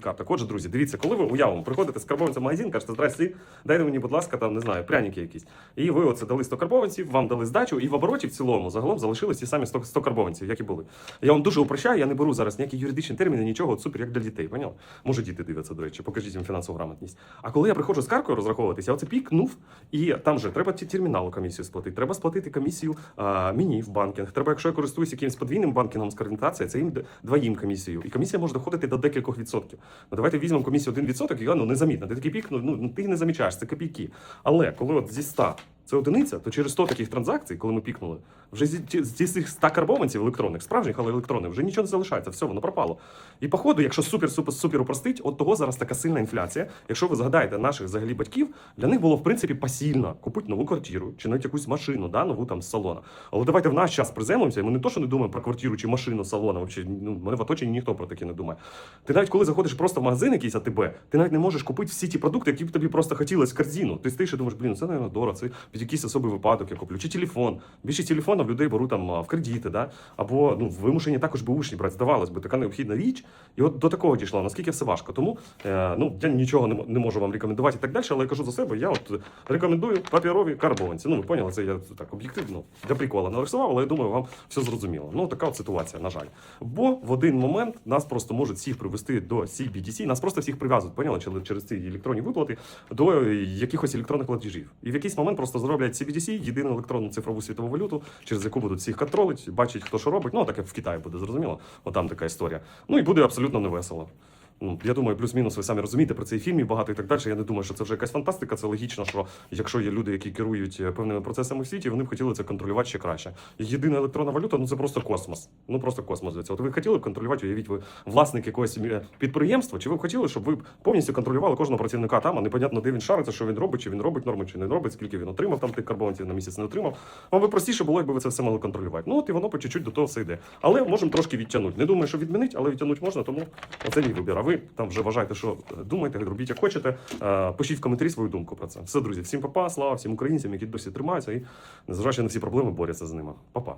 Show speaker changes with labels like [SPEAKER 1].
[SPEAKER 1] карток. Отже, друзі, дивіться, коли ви уявимо, приходите з карбованцем в магазин, кажете, здрасте, дайте мені, будь ласка, там не знаю, пряники якісь. І ви оце дали 100 карбованців, вам дали здачу, і в обороті в цілому загалом залишились ті самі 100, 100 карбованців, які були. Я вам дуже упрощаю, я не беру зараз ніякі юридичні терміни, нічого, от супер, як для дітей. Поняли? Може, діти дивляться, до речі, покажіть їм фінансову грамотність. А коли я приходжу з каркою розраховуватися, я оце пікнув, і там же треба терміналу комісію сплатити, треба сплатити комісію а, мені в банкінг. Треба, якщо я користуюся якимось подвійним банкінгом з координації, це їм двоїм комісію. І комісія може доходити до декількох відсотків. Ну давайте візьмемо комісію 1%, і ну, незамітна. Ти такий пік, ну, ну ти не замічаєш, це копійки. Але коли от зі 100 це одиниця, то через 100 таких транзакцій, коли ми пікнули, вже зі, цих 100 карбованців електронних, справжніх, але електронних, вже нічого не залишається, все, воно пропало. І походу, якщо супер супер супер упростить, от того зараз така сильна інфляція. Якщо ви згадаєте наших взагалі батьків, для них було в принципі пасільно купити нову квартиру чи навіть якусь машину, да, нову там з салона. Але давайте в наш час приземлимося, і ми не то, що не думаємо про квартиру чи машину салона. Вообще, ну, мене в оточенні ніхто про таке не думає. Ти навіть коли заходиш просто в магазин якийсь АТБ, ти навіть не можеш купити всі ті продукти, які б тобі просто хотілося в корзину. Ти стоїш і думаєш, блін, це навіть дорого, це якийсь особий випадок я куплю. Чи телефон. Більшість телефонів людей беруть там в кредити, да? або ну, вимушені також бушні брати. Здавалось би, така необхідна річ. І от до такого дійшло, наскільки все важко. Тому е, ну, я нічого не, не можу вам рекомендувати і так далі, але я кажу за себе, я от рекомендую паперові карбованці. Ну, ви поняли, це я так об'єктивно для прикола нарисував, але я думаю, вам все зрозуміло. Ну, така от ситуація, на жаль. Бо в один момент нас просто можуть всіх привести до CBDC, нас просто всіх прив'язують, поняли, через, через ці електронні виплати до е, якихось електронних платежів. І в якийсь момент просто зроблять CBDC, єдину електронну цифрову світову валюту, через яку будуть всіх контролити, бачить, хто що робить. Ну, таке в Китаї буде, зрозуміло. От там така історія. Ну і буде абсолютно невесело. Ну, я думаю, плюс-мінус ви самі розумієте про цей фільм і багато і так далі. Я не думаю, що це вже якась фантастика. Це логічно, що якщо є люди, які керують е, певними процесами в світі, вони б хотіли це контролювати ще краще. Єдина електронна валюта ну це просто космос. Ну просто космос для цього. От ви хотіли б контролювати, уявіть, ви власник якогось е, підприємства, чи ви б хотіли, щоб ви повністю контролювали кожного працівника там, а непонятно, де він шариться, що він робить, чи він робить норми, чи не робить, скільки він отримав там тих карбованців на місяць не отримав. Вам би простіше було, якби ви це все могли контролювати. Ну от і воно по чуть-чуть до того все йде. Але можемо трошки відтягнути. Не думаю, що відмінить, але відтягнути можна, тому оце мій вибір. Ви там вже вважаєте, що е, думаєте, робіть як хочете. Е, Пишіть в коментарі свою думку про це. Все, друзі, всім папа, слава всім українцям, які досі тримаються і незважаючи на всі проблеми, борються з ними. Па-па.